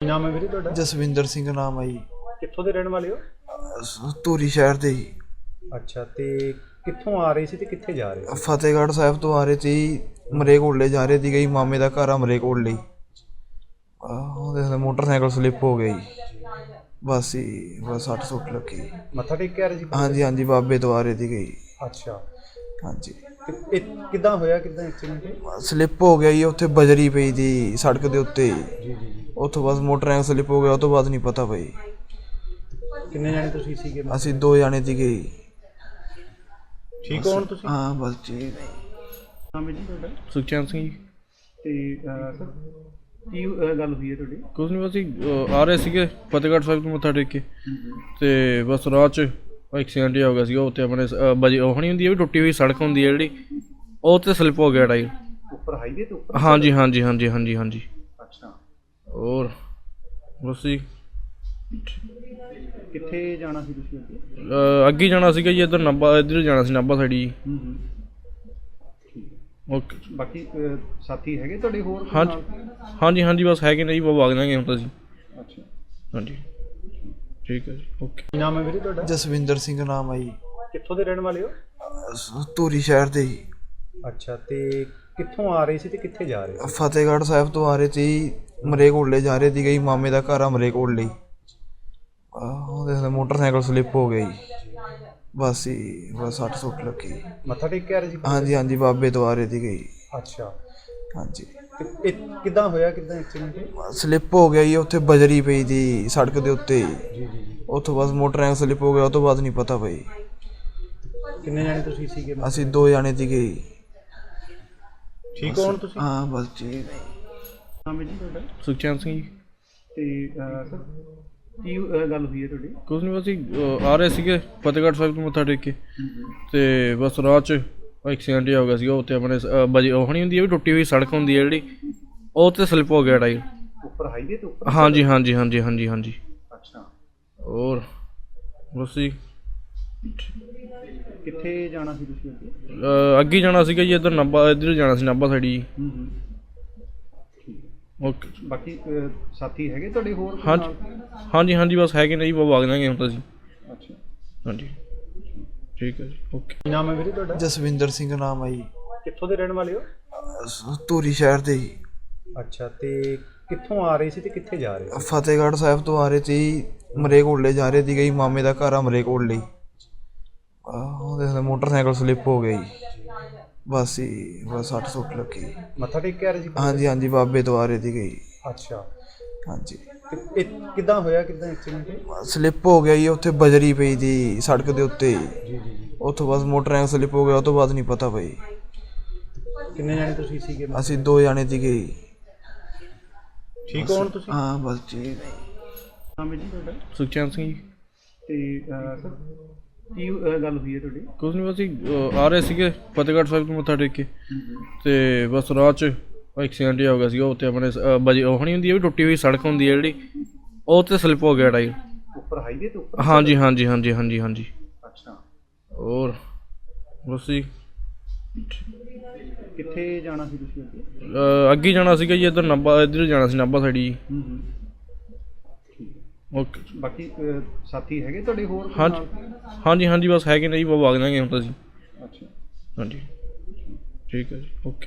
ਕੀ ਨਾਮ ਹੈ ਵੀਰੇ ਤੁਹਾਡਾ? ਜਸਵਿੰਦਰ ਸਿੰਘ ਨਾਮ ਹੈ ਜੀ। ਕਿੱਥੋਂ ਦੇ ਰਹਿਣ ਵਾਲੇ ਹੋ? ਅਹ ਧੂਰੀ ਸ਼ਹਿਰ ਦੇ ਜੀ। ਅੱਛਾ ਤੇ ਕਿੱਥੋਂ ਆ ਰਹੇ ਸੀ ਤੇ ਕਿੱਥੇ ਜਾ ਰਹੇ ਸੀ? ਫਤਿਹਗੜ੍ਹ ਸਾਹਿਬ ਤੋਂ ਆ ਰਹੇ ਸੀ ਮਰੇਕੋਟਲੇ ਜਾ ਰਹੇ ਸੀ ਗਈ ਮਾਮੇ ਦਾ ਘਰ ਆ ਮਰੇਕੋਟਲੇ। ਆਹ, ਉਹਦੇ ਨਾਲ ਮੋਟਰਸਾਈਕਲ ਸਲਿੱਪ ਹੋ ਗਿਆ ਜੀ। ਬਸ ਹੀ ਬਸ ਸੱਟ ਸੁੱਟ ਲੱਗੀ। ਮੱਥਾ ਟੇਕ ਕੇ ਆ ਰਹੇ ਸੀ? ਹਾਂਜੀ ਹਾਂਜੀ ਬਾਬੇ ਤੋਂ ਆ ਰਹੇ ਸੀ ਗਈ ਅੱਛਾ। ਹਾਂਜੀ। ਤੇ ਇਹ ਕਿੱਦਾਂ ਹੋਇਆ ਕਿੱਦਾਂ ਐਕਸੀਡੈਂਟ ਸਲਿੱਪ ਹੋ ਗਿਆ ਜੀ ਉੱਥੇ ਬਜਰੀ ਪਈ ਦੀ ਸੜਕ ਦੇ ਉੱਤੇ। ਜੀ ਜੀ ਜੀ। ਉੱਥੋਂ ਬਸ ਮੋਟਰਸਾਈਕਲ ਸਲਿੱਪ ਹੋ ਗਿਆ ਉਹ ਤੋਂ ਬਾਅਦ ਨਹੀਂ ਪਤਾ ਪਈ ਕਿੰਨੇ ਜਾਣੇ ਤੁਸੀਂ ਸੀਗੇ? ਅਸੀਂ ਦੋ ਜਾਣੇ ਸੀਗੇ ਜੀ। ਠੀਕ ਹੋ ਹੁਣ ਤੁਸੀਂ? ਹਾਂ ਬਸ ਜੀ ਨਾਮ ਹੈ ਜੀ ਤੁਹਾਡਾ? ਸੁਖਚੈਨ ਸਿੰਘ ਜੀ। ਤੇ ਅਹ, ਸਰ ਕੀ ਅਹ, ਗੱਲ ਹੋਈ ਹੈ ਤੁਹਾਡੀ? ਕੁਝ ਨਹੀਂ ਬਸ ਅਸੀਂ, ਅਹ, ਆ ਰਹੇ ਸੀਗੇ ਫਤਿਹਗੜ੍ਹ ਸਾਹਿਬ ਤੋਂ ਮੱਥਾ ਟੇਕ ਕੇ। ਤੇ ਬਸ ਰਾਹ 'ਚ ਐਕਸੀਡੈਂਟ ਹੋ ਗਿਆ ਸੀਗਾ ਉੱਥੇ ਆਪਣੇ ਅਹ, ਬਜੀ ਉਹ ਨਹੀਂ ਹੁੰਦੀ ਹੈ ਵੀ ਟੁੱਟੀ ਹੋਈ ਸੜਕ ਹੁੰਦੀ ਹੈ ਜਿਹੜੀ ਉਹ ਤੇ ਸਲਿੱਪ ਹੋ ਗਿਆ ਟਾਇਰ। ਉੱਪਰ ਹਾਈਵੇ ਤੇ ਉੱਪਰ ਹਾਂਜੀ ਹਾਂਜੀ ਹਾਂਜੀ ਹਾਂਜੀ ਹਾਂਜੀ। ਅੱਛਾ। ਹੋਰ ਬਸ ਜੀ ਕਿੱਥੇ ਜਾਣਾ ਸੀ ਤੁਸੀਂ ਅੱਗੇ? ਅਹ, ਅੱਗੇ ਜਾਣਾ ਸੀਗਾ ਜੀ ਇੱਧਰ ਨਾਭਾ ਇੱਧਰ ਜਾਣਾ ਸੀ ਨਾਭਾ ਸਾਈਡ ਜੀ। ਹੂੰ ਹੂੰ। ਓਕੇ। ਬਾਕੀ ਅਹ, ਸਾਥੀ ਹੈਗੇ ਤੁਹਾਡੇ ਹੋਰ? ਕੋਈ ਹਾਂਜੀ ਨਾਲ? ਹਾਂਜੀ ਹਾਂਜੀ ਬਸ ਹੈਗੇ ਨੇ ਜੀ ਉਹ ਵਗ ਜਾਣਗੇ ਹੁਣ ਤਾਂ ਜੀ। ਅੱਛਾ। ਹਾਂਜੀ। ਠੀਕ ਹੈ ਜੀ ਓਕੇ। ਕੀ ਨਾਮ ਹੈ ਵੀਰੇ ਤੁਹਾਡਾ? ਜਸਵਿੰਦਰ ਸਿੰਘ ਨਾਮ ਹੈ ਜੀ। ਕਿੱਥੋਂ ਦੇ ਰਹਿਣ ਵਾਲੇ ਹੋ? ਧੂਰੀ ਸ਼ਹਿਰ ਦੇ ਜੀ। ਅੱਛਾ ਤੇ ਕਿੱਥੋਂ ਆ ਰਹੇ ਸੀ ਤੇ ਕਿੱਥੇ ਜਾ ਰਹੇ ਸੀ? ਫਤਿਹਗੜ੍ਹ ਸਾਹਿਬ ਤੋਂ ਆ ਰਹੇ ਸੀ ਮਰੇਕੋਟਲੇ ਜਾ ਰਹੇ ਸੀ ਗਈ ਮਾਮੇ ਦਾ ਘਰ ਆ ਮਰੇਕੋਟਲੇ। ਉਹਦੇ ਨਾਲ ਮੋਟਰਸਾਈਕਲ ਸਲਿੱਪ ਹੋ ਗਿਆ ਜੀ। ਬਸ ਹੀ ਬਸ ਸੱਟ ਸੁੱਟ ਲੱਗੀ। ਮੱਥਾ ਟੇਕ ਕੇ ਆ ਰਹੇ ਸੀ? ਹਾਂਜੀ ਹਾਂਜੀ ਬਾਬੇ ਤੋਂ ਆ ਰਹੇ ਸੀ ਗਈ ਅੱਛਾ। ਹਾਂਜੀ। ਤੇ ਇਹ ਕਿੱਦਾਂ ਹੋਇਆ ਕਿੱਦਾਂ ਐਕਸੀਡੈਂਟ ਸਲਿੱਪ ਹੋ ਗਿਆ ਜੀ ਉੱਥੇ ਬਜਰੀ ਪਈ ਦੀ ਸੜਕ ਦੇ ਉੱਤੇ। ਜੀ ਜੀ ਜੀ। ਉੱਥੋਂ ਬਸ ਮੋਟਰਸਾਈਕਲ ਸਲਿੱਪ ਹੋ ਗਿਆ ਉਹ ਤੋਂ ਬਾਅਦ ਨਹੀਂ ਪਤਾ ਪਈ ਕਿੰਨੇ ਜਾਣੇ ਤੁਸੀਂ ਸੀਗੇ? ਅਸੀਂ ਦੋ ਜਾਣੇ ਸੀਗੇ ਜੀ। ਠੀਕ ਹੋ ਹੁਣ ਤੁਸੀਂ? ਹਾਂ ਬਸ ਜੀ। ਨਾਮ ਹੈ ਜੀ ਤੁਹਾਡਾ? ਸੁਖਚੈਨ ਸਿੰਘ ਜੀ। ਤੇ ਅਹ, ਸਰ ਕੀ ਅਹ, ਗੱਲ ਹੋਈ ਹੈ ਤੁਹਾਡੀ? ਕੁਝ ਨਹੀਂ ਬਸ ਅਸੀਂ, ਅਹ, ਆ ਰਹੇ ਸੀਗੇ ਫਤਿਹਗੜ੍ਹ ਸਾਹਿਬ ਤੋਂ ਮੱਥਾ ਟੇਕ ਕੇ। ਤੇ ਬਸ ਰਾਹ 'ਚ ਐਕਸੀਡੈਂਟ ਹੋ ਗਿਆ ਸੀਗਾ ਉੱਥੇ ਆਪਣੇ ਅਹ, ਬਜੀ ਉਹ ਨਹੀਂ ਹੁੰਦੀ ਹੈ ਵੀ ਟੁੱਟੀ ਹੋਈ ਸੜਕ ਹੁੰਦੀ ਹੈ ਜਿਹੜੀ ਉਹ ਤੇ ਸਲਿੱਪ ਹੋ ਗਿਆ ਟਾਇਰ। ਉੱਪਰ ਹਾਈਵੇ ਤੇ ਉੱਪਰ ਹਾਂਜੀ ਹਾਂਜੀ ਹਾਂਜੀ ਹਾਂਜੀ ਹਾਂਜੀ। ਅੱਛਾ। ਹੋਰ ਬਸ ਜੀ ਕਿੱਥੇ ਜਾਣਾ ਸੀ ਤੁਸੀਂ ਅੱਗੇ? ਅਹ, ਅੱਗੇ ਜਾਣਾ ਸੀਗਾ ਜੀ ਇੱਧਰ ਨਾਭਾ ਇੱਧਰ ਜਾਣਾ ਸੀ ਨਾਭਾ ਸਾਈਡ ਜੀ। ਹੂੰ ਹੂੰ। ਓਕੇ। ਬਾਕੀ ਅਹ, ਸਾਥੀ ਹੈਗੇ ਤੁਹਾਡੇ ਹੋਰ ਕੋਈ ਹਾਂਜੀ ਨਾਲ? ਹਾਂਜੀ ਹਾਂਜੀ ਬਸ ਹੈਗੇ ਨੇ ਜੀ ਉਹ ਵਗ ਹੁਣ ਤਾਂ ਜੀ। ਅੱਛਾ। ਹਾਂਜੀ। ਠੀਕ ਹੈ ਜੀ ਓਕੇ। ਕੀ ਨਾਮ ਹੈ ਵੀਰੇ ਤੁਹਾਡਾ? ਜਸਵਿੰਦਰ ਸਿੰਘ ਨਾਮ ਹੈ ਜੀ। ਕਿੱਥੋਂ ਦੇ ਰਹਿਣ ਵਾਲੇ ਹੋ? ਅਹ ਧੂਰੀ ਸ਼ਹਿਰ ਦੇ ਜੀ। ਅੱਛਾ ਤੇ ਕਿੱਥੋਂ ਆ ਰਹੇ ਸੀ ਤੇ ਕਿੱਥੇ ਜਾ ਰਹੇ ਸੀ? ਫਤਿਹਗੜ੍ਹ ਸਾਹਿਬ ਤੋਂ ਆ ਰਹੇ ਸੀ ਮਰੇਕੋਟਲੇ ਜਾ ਰਹੇ ਸੀ ਗਈ ਮਾਮੇ ਦਾ ਘਰ ਆ ਮਰੇਕੋਟਲੇ। ਹੀ। ਆਹ, ਉਹਦੇ ਨਾਲ ਮੋਟਰਸਾਈਕਲ ਸਲਿੱਪ ਹੋ ਗਿਆ ਜੀ। ਬਸ ਹੀ ਬਸ ਸੱਟ ਸੁੱਟ ਲੱਗੀ। ਮੱਥਾ ਟੇਕ ਕੇ ਆ ਰਹੇ ਸੀ? ਹਾਂਜੀ ਹਾਂਜੀ ਬਾਬੇ ਤੋਂ ਆ ਰਹੇ ਸੀ ਗਈ ਅੱਛਾ। ਹਾਂਜੀ। ਤੇ ਇਹ ਕਿੱਦਾਂ ਹੋਇਆ ਕਿੱਦਾਂ ਐਕਸੀਡੈਂਟ ਸਲਿੱਪ ਹੋ ਗਿਆ ਜੀ ਉੱਥੇ ਬਜਰੀ ਪਈ ਦੀ ਸੜਕ ਦੇ ਉੱਤੇ। ਜੀ ਜੀ ਜੀ। ਉੱਥੋਂ ਬਸ ਮੋਟਰਸਾਈਕਲ ਸਲਿੱਪ ਹੋ ਗਿਆ ਉਹ ਤੋਂ ਬਾਅਦ ਨਹੀਂ ਪਤਾ ਪਈ ਕਿੰਨੇ ਜਾਣੇ ਤੁਸੀਂ ਸੀਗੇ? ਅਸੀਂ ਦੋ ਜਾਣੇ ਸੀਗੇ ਜੀ। ਠੀਕ ਹੋ ਹੁਣ ਤੁਸੀਂ? ਹਾਂ ਬਸ ਜੀ। ਨਾਮ ਹੈ ਜੀ ਤੁਹਾਡਾ? ਸੁਖਚੈਨ ਸਿੰਘ ਜੀ। ਤੇ ਅਹ, ਕੀ ਅਹ, ਗੱਲ ਹੋਈ ਹੈ ਤੁਹਾਡੀ? ਕੁਝ ਨਹੀਂ ਬਸ ਅਸੀਂ, ਅਹ, ਆ ਰਹੇ ਸੀਗੇ ਫਤਿਹਗੜ੍ਹ ਸਾਹਿਬ ਤੋਂ ਮੱਥਾ ਟੇਕ ਕੇ। ਤੇ ਬਸ ਰਾਹ 'ਚ ਐਕਸੀਡੈਂਟ ਹੋ ਗਿਆ ਸੀਗਾ ਉੱਥੇ ਆਪਣੇ ਅਹ, ਬਜੀ ਉਹ ਨਹੀਂ ਹੁੰਦੀ ਹੈ ਵੀ ਟੁੱਟੀ ਹੋਈ ਸੜਕ ਹੁੰਦੀ ਹੈ ਜਿਹੜੀ ਉਹ ਤੇ ਸਲਿੱਪ ਹੋ ਗਿਆ ਟਾਇਰ। ਉੱਪਰ ਹਾਈਵੇ ਤੇ ਉੱਪਰ ਹਾਂਜੀ ਹਾਂਜੀ ਹਾਂਜੀ ਹਾਂਜੀ ਹਾਂਜੀ। ਅੱਛਾ। ਹੋਰ ਬਸ ਜੀ ਕਿੱਥੇ ਜਾਣਾ ਸੀ ਤੁਸੀਂ ਅੱਗੇ? ਅਹ, ਅੱਗੇ ਜਾਣਾ ਸੀਗਾ ਜੀ ਇੱਧਰ ਨਾਭਾ ਇੱਧਰ ਜਾਣਾ ਸੀ ਨਾਭਾ ਸਾਈਡ ਜੀ। ਹੂੰ ਹੂੰ। ਓਕੇ। ਬਾਕੀ ਅਹ, ਸਾਥੀ ਹੈਗੇ ਤੁਹਾਡੇ ਹੋਰ ਕੋਈ ਹਾਂਜੀ ਨਾਲ? ਹਾਂਜੀ ਹਾਂਜੀ ਬਸ ਹੈਗੇ ਨੇ ਜੀ ਉਹ ਵਗ ਜਾਣਗੇ ਹੁਣ ਤਾਂ ਜੀ। ਅੱਛਾ। ਹਾਂਜੀ। ਠੀਕ ਹੈ ਜੀ ਓਕੇ।